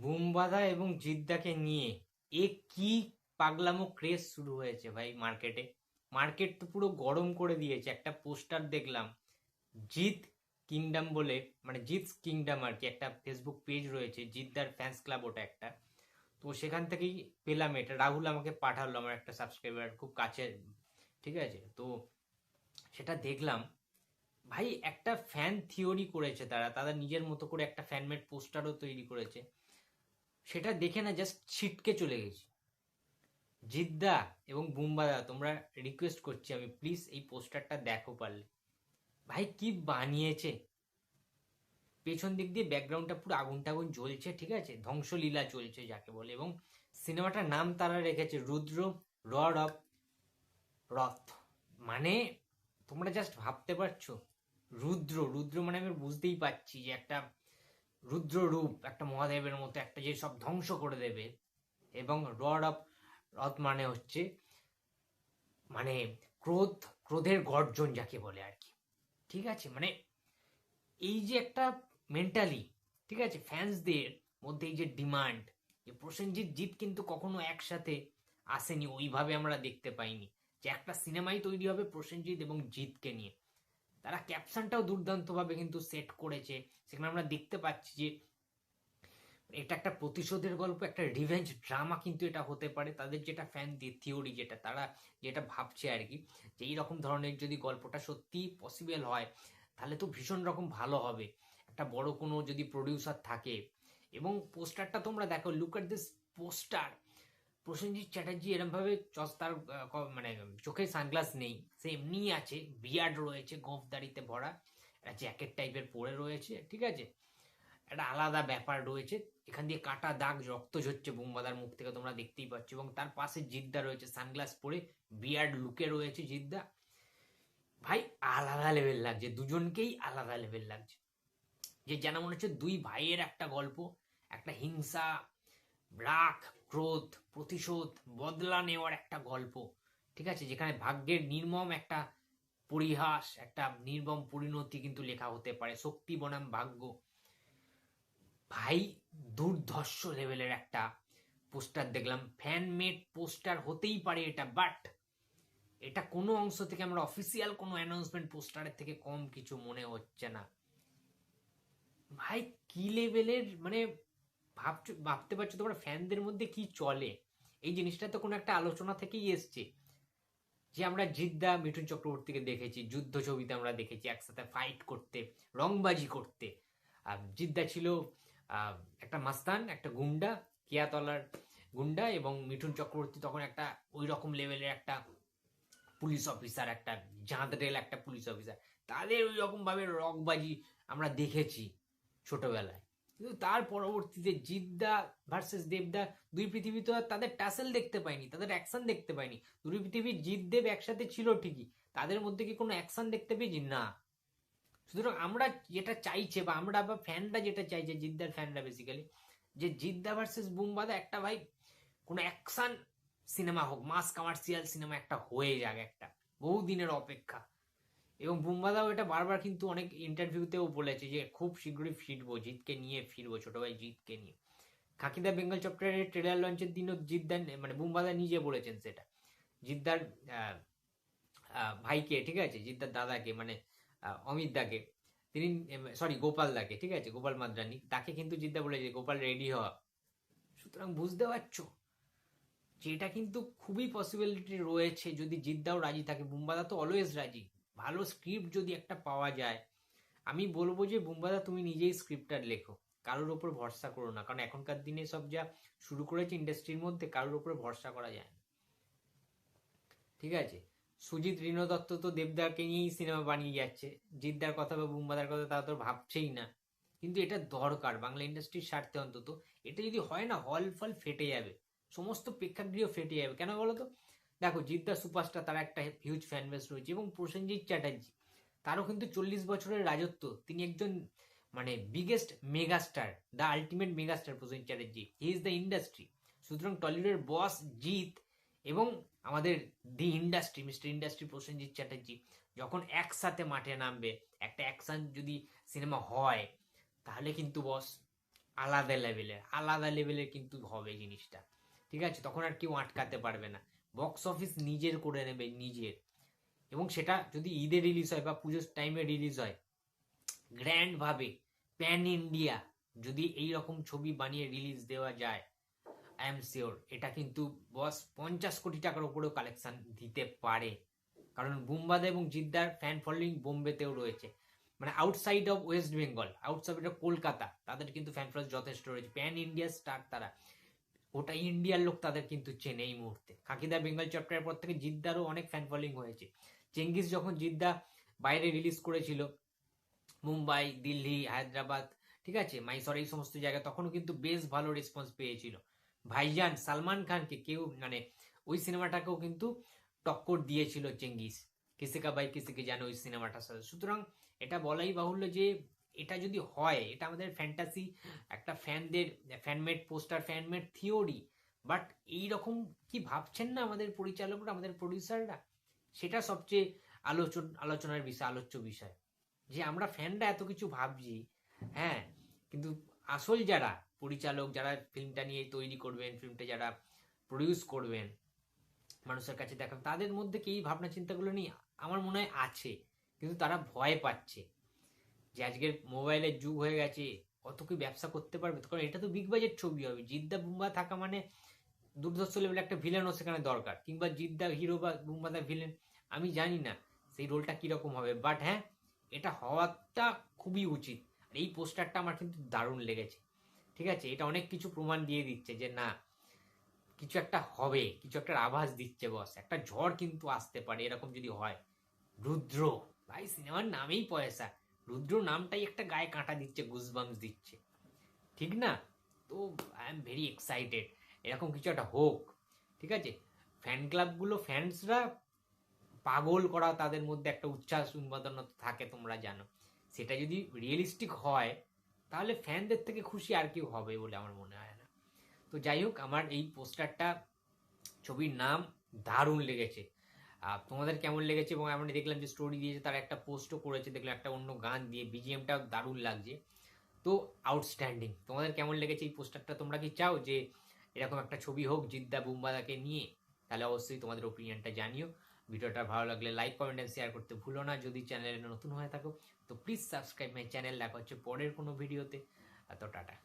বুমবাদা এবং জিদ্দাকে নিয়ে এ কি পাগলামো ক্রেজ শুরু হয়েছে ভাই মার্কেটে মার্কেট তো পুরো গরম করে দিয়েছে। একটা পোস্টার দেখলাম। জিত কিংডম বলে মানে জিত কিংডম আর কি, একটা ফেসবুক পেজ রয়েছে, জিদ্দার ফ্যান্স ক্লাব ওটা একটা। তো সেখান থেকেই পেলাম এটা। রাহুল আমাকে পাঠালো, আমার একটা সাবস্ক্রাইবার খুব কাছে, ঠিক আছে? তো সেটা দেখলাম। ভাই একটা ফ্যান থিওরি করেছে তারা। তাদের নিজের মতো করে একটা ফ্যানমেড পোস্টারও তৈরি করেছে। সেটা দেখে না জাস্ট ছিটকে চলে গেছি। জিদ্দা এবং বুম্বাদা তোমরা রিকোয়েস্ট করছি আমি প্লিজ এই পোস্টারটা দেখো পারলে। ভাই, কি বানিয়েছে? পেছন দিক দিয়ে ব্যাকগ্রাউন্ডটা পুরো আগুন টাগুন জ্বলছে, ঠিক আছে? ধ্বংসলীলা চলছে যাকে বলে, এবং সিনেমাটার নাম তারা রেখেছে, রুদ্র, রড অফ রথ। মানে তোমরা জাস্ট ভাবতে পারছ, রুদ্র রুদ্র মানে আমি বুঝতেই পারছি যে একটা রুদ্র রূপ একটা মহাদেবের মতো একটা যে সব ধ্বংস করে দেবে। এবং রড অফ রথ মানে হচ্ছে মানে ক্রোধ, ক্রোধের গর্জন যাকে বলে আর কি। ঠিক আছে? মানে এই যে একটা মেন্টালি ঠিক আছে? ফ্যান্সদের মধ্যে এই যে ডিমান্ড যে প্রসেনজিৎ জিৎ কিন্তু কখনো একসাথে আসেনি, ওইভাবে আমরা দেখতে পাইনি যে একটা সিনেমাই তৈরি হবে প্রসেনজিৎ এবং জিৎকে নিয়ে। তারা ক্যাপশনটাও দুর্দান্তভাবে কিন্তু সেট করেছে। সেখানে আমরা দেখতে পাচ্ছি যে এটা একটা প্রতিশোধের গল্প, একটা রিভেঞ্জ ড্রামা কিন্তু এটা হতে পারে। তাদের যেটা ফ্যান দিয়ে থিওরি যেটা, তারা যেটা ভাবছে আর কি, যে এইরকম ধরনের যদি গল্পটা সত্যি পসিবল হয়, তাহলে তো ভীষণ রকম ভালো হবে। একটা বড় কোনো যদি প্রডিউসার থাকে, এবং পোস্টারটা তোমরা দেখো look at this poster Prosenjit Chatterjee এরমভাবে তার মানে চোখে সানগ্লাস নেই। সে এমনিই আছে বিয়ার্ড রয়েছে গোফদারিতে ভরা, একটা জ্যাকেট টাইপের পরে রয়েছে, ঠিক আছে? একটা আলাদা ব্যাপার রয়েছে। এখান দিয়ে কাটা দাগ, রক্ত ঝরছে বোমবাদার মুখ থেকে তোমরা দেখতেই পাচ্ছ। এবং তার পাশে জিদ্দা রয়েছে, সানগ্লাস পরে বিয়ার্ড লুকে রয়েছে জিদ্দা। ভাই, আলাদা লেভেল লাগছে, দুজনকেই আলাদা লেভেল লাগছে। যে যেন মনে হচ্ছে দুই ভাইয়ের একটা গল্প, একটা হিংসা রাগ ক্রোধ, প্রতিশোধ বদলা নেওয়ার একটা গল্প, ঠিক আছে? যেখানে ভাগ্যের নির্মম একটা পরিহাস, একটা নির্মম পরিণতি কিন্তু লেখা হতে পারে। শক্তি বনাম ভাগ্য। ভাই, দুর্ধর্ষ লেভেলের একটা পোস্টার দেখলাম। ফ্যান মেড পোস্টার হতেই পারে এটা বাট এটা কোনো অংশ থেকে আমরা অফিসিয়াল কোনো অ্যানাউন্সমেন্ট পোস্টারের থেকে কম কিছু মনে হচ্ছে না। ভাই, কি লেভেলের মানে ভাবছ, ভাবতে পারছ তোমরা ফ্যানদের মধ্যে কি চলে? এই জিনিসটা তো কোনো একটা আলোচনা থেকেই এসছে। যে আমরা জিদ্দা, মিঠুন চক্রবর্তীকে দেখেছি, যুদ্ধ ছবিতে আমরা দেখেছি একসাথে ফাইট করতে, রংবাজি করতে। আর জিদ্দা ছিল একটা মাস্তান, একটা গুন্ডা, কিয়াতলার গুন্ডা এবং মিঠুন চক্রবর্তী তখন একটা ওই রকম লেভেলের একটা পুলিশ অফিসার একটা জাঁদরেল একটা পুলিশ অফিসার তাদের ওই রকম ভাবে রকবাজি আমরা দেখেছি ছোটবেলায়। কিন্তু তার পরবর্তীতে জিদ্দা ভার্সেস দেবদা দুই পৃথিবী তো আর তাদের টাসেল দেখতে পাইনি তাদের অ্যাকশন দেখতে পাইনি দুই পৃথিবীর জিৎ দেব একসাথে ছিল ঠিকই, তাদের মধ্যে কি কোনো অ্যাকশন দেখতে পেয়েছি? না। সুতরাং আমরা যেটা চাইছে বা আমরা বা ফ্যানরা যেটা চাইছে, জিদ্দার ফ্যানরা বেসিক্যালি যে জিদ্দা ভার্সেস বুমবাদা একটা ভাই, কোনো অ্যাকশন সিনেমা হোক মাস কমার্শিয়াল সিনেমা একটা হয়ে যাক একটা বহু দিনের অপেক্ষা। এবং বুম্বাদাও এটা বারবার কিন্তু অনেক ইন্টারভিউতেও বলেছে যে খুব শীঘ্রই ফিরবো, জিতকে নিয়ে ফিরবো ছোট ভাই জিতকে নিয়ে। খাকিদা বেঙ্গল চ্যাপ্টারের ট্রেলার লঞ্চের দিনও জিদ্দার মানে বুম্বাদা নিজে বলেছেন সেটা। জিদ্দার ভাইকে, ঠিক আছে? জিদ্দার দাদাকে মানে অমিত দাকে। তিনি সরি গোপাল দাকে, ঠিক আছে? গোপাল মাদ্রানি। তাকে কিন্তু জিদ্দা বলেছে গোপাল রেডি হওয়া সুতরাং বুঝতে পারছ যে এটা কিন্তু খুবই পসিবিলিটি রয়েছে। যদি জিদ্দাও রাজি থাকে, বুম্বাদা তো অলওয়েজ রাজি। ভালো স্ক্রিপ্ট যদি একটা পাওয়া যায়, আমি বলব যে বুম্বাদা তুমি নিজেই স্ক্রিপ্টটা লেখো। কারোর ওপর ভরসা করো না। কারণ এখনকার দিনে সব যা শুরু করেছে ইন্ডাস্ট্রির মধ্যে কারোর ওপর ভরসা করা যায় না। ঠিক আছে? সুজিত রিনো দত্ত তো দেবদারকে নিয়েই সিনেমা বানিয়ে যাচ্ছে। জিদ্দার কথা বা বুম্বাদার কথা তারা তো ভাবছেই না। কিন্তু এটা দরকার বাংলা ইন্ডাস্ট্রির স্বার্থে অন্তত। এটা যদি হয় না হল ফল ফেটে যাবে। সমস্ত প্রেক্ষাগৃহ ফেটে যাবে। কেন বলো তো? দেখো জিৎ জিদ্দা সুপারস্টার তার একটা হিউজ ফ্যান বেস রয়েছে এবং প্রসেনজিৎ চ্যাটার্জি। তারও কিন্তু চল্লিশ বছরের রাজত্ব। তিনি একজন মানে biggest megastar the ultimate megastar Prosenjit Chatterjee. He is the industry সুতরাং টলিউডের বস জিৎ এবং আমাদের the industry mister industry Prosenjit Chatterjee যখন একসাথে মাঠে নামবে, একটা অ্যাকশন যদি সিনেমা হয়, তাহলে কিন্তু বস আলাদা লেভেলের আলাদা লেভেলের কিন্তু হবে জিনিসটা। ঠিক আছে? তখন আর কেউ আটকাতে পারবে না। বক্স অফিস নিজের করে নেবে, নিজের। এবং সেটা যদি ঈদে রিলিজ হয় বা পুজোর টাইমে রিলিজ হয় গ্র্যান্ড ভাবে প্যান ইন্ডিয়া যদি এই রকম ছবি বানিয়ে রিলিজ দেওয়া যায় আই এম শিওর এটা কিন্তু বস পঞ্চাশ কোটি টাকার উপরেও কালেকশন দিতে পারে। কারণ বুম্বাদা এবং জিদ্দার ফ্যান ফলোয়িং বোম্বেতেও রয়েছে। মানে outside of West Bengal outside of Kolkata তাদের কিন্তু ফ্যান ফলোয়ার যথেষ্ট রয়েছে। প্যান ইন্ডিয়া স্টার তারা। ওটা ইন্ডিয়ার লোক তাদের কিন্তু চেনে এই মুহূর্তে। খাকিদা বেঙ্গল চ্যাপ্টারের পর থেকে জিদ্দারও অনেক ফ্যান ফলোয়িং হয়েছে। চেঙ্গিস যখন জিদ্দা বাইরে রিলিজ করেছিল, মুম্বাই, দিল্লি, হায়দ্রাবাদ, ঠিক আছে মাইসর এই সমস্ত জায়গায়, তখনও কিন্তু বেশ ভালো রেসপন্স পেয়েছিল। ভাইজান সালমান খানকে কেউ মানে ওই সিনেমাটাকেও কিন্তু টক্কর দিয়েছিল চেঙ্গিস। কিসিকা বাই কিসিকে জানে ওই সিনেমাটার সাথে সুতরাং এটা বলাই বাহুল্য যে এটা যদি হয়, এটা আমাদের ফ্যান্টাসি একটা ফ্যানদের fanmade poster fanmade theory but এই রকম কি ভাবছেন না আমাদের পরিচালকরা, আমাদের প্রডিউসাররা সেটা সবচেয়ে আলোচন, আলোচনার বিষয়, আলোচ্য বিষয়। যে আমরা ফ্যানরা এত কিছু ভাবছি হ্যাঁ কিন্তু আসল যারা পরিচালক, যারা ফিল্মটা নিয়ে তৈরি করবেন ফিল্মটা যারা প্রডিউস করবেন, মানুষের কাছে দেখাবেন তাদের মধ্যে কি এই ভাবনা চিন্তাগুলো নিয়ে আমার মনে হয় আছে, কিন্তু তারা ভয় পাচ্ছে। যে আজকের মোবাইলের যুগ হয়ে গেছে, কত কি ব্যবসা করতে পারবে? কারণ এটা তো বিগ বাজেট ছবি হবে। জিদ্দা বুম্বা থাকা মানে দুর্ধর্ষ লেভেলে একটা ভিলেনও সেখানে দরকার। কিংবা জিদ্দা হিরো বা বুম্বা দা ভিলেন আমি জানি না সেই রোলটা কীরকম হবে। বাট হ্যাঁ এটা হওয়াটা খুবই উচিত। আর এই পোস্টারটা আমার কিন্তু দারুণ লেগেছে। ঠিক আছে, এটা অনেক কিছু প্রমাণ দিয়ে দিচ্ছে যে না, কিছু একটা হবে, কিছু একটা আভাস দিচ্ছে বস একটা ঝড় কিন্তু আসতে পারে, এরকম যদি হয়। রুদ্র, ভাই, সিনেমার নামেই পয়সা। রুদ্র নামটাই একটা গায়ে কাঁটা দিচ্ছে গুজবামস দিচ্ছে। ঠিক না? তো আই এম ভেরি এক্সাইটেড এরকম কিছু একটা হোক, ঠিক আছে? ফ্যান ক্লাবগুলো ফ্যান্সরা পাগল করা তাদের মধ্যে একটা উচ্ছ্বাস উন্মাদনতা থাকে, তোমরা জানো। সেটা যদি রিয়েলিস্টিক হয়, তাহলে ফ্যানদের থেকে খুশি আর কেউ হবে বলে আমার মনে হয় না। তো যাই হোক, আমার এই পোস্টারটা ছবির নাম দারুণ লেগেছে। তোমাদের কেমন লেগেছে? এবং আমরা দেখলাম যে স্টোরি দিয়েছে তারা একটা পোস্টও করেছে, দেখলাম একটা অন্য গান দিয়ে বিজিএমটা দারুণ লাগছে। তো আউটস্ট্যান্ডিং তোমাদের কেমন লেগেছে এই পোস্টারটা তোমরা কি চাও যে এরকম একটা ছবি হোক জিদ্দা বুম্বাদাকে নিয়ে? তাহলে অবশ্যই তোমাদের ওপিনিয়নটা জানিও। ভিডিওটা ভালো লাগলে লাইক কমেন্ট অ্যান্ড শেয়ার করতে ভুলো না। যদি চ্যানেলে নতুন হয়ে থাকো, তো প্লিজ সাবস্ক্রাইব মাই চ্যানেল দেখা হচ্ছে পরের কোনো ভিডিওতে তো টাটা।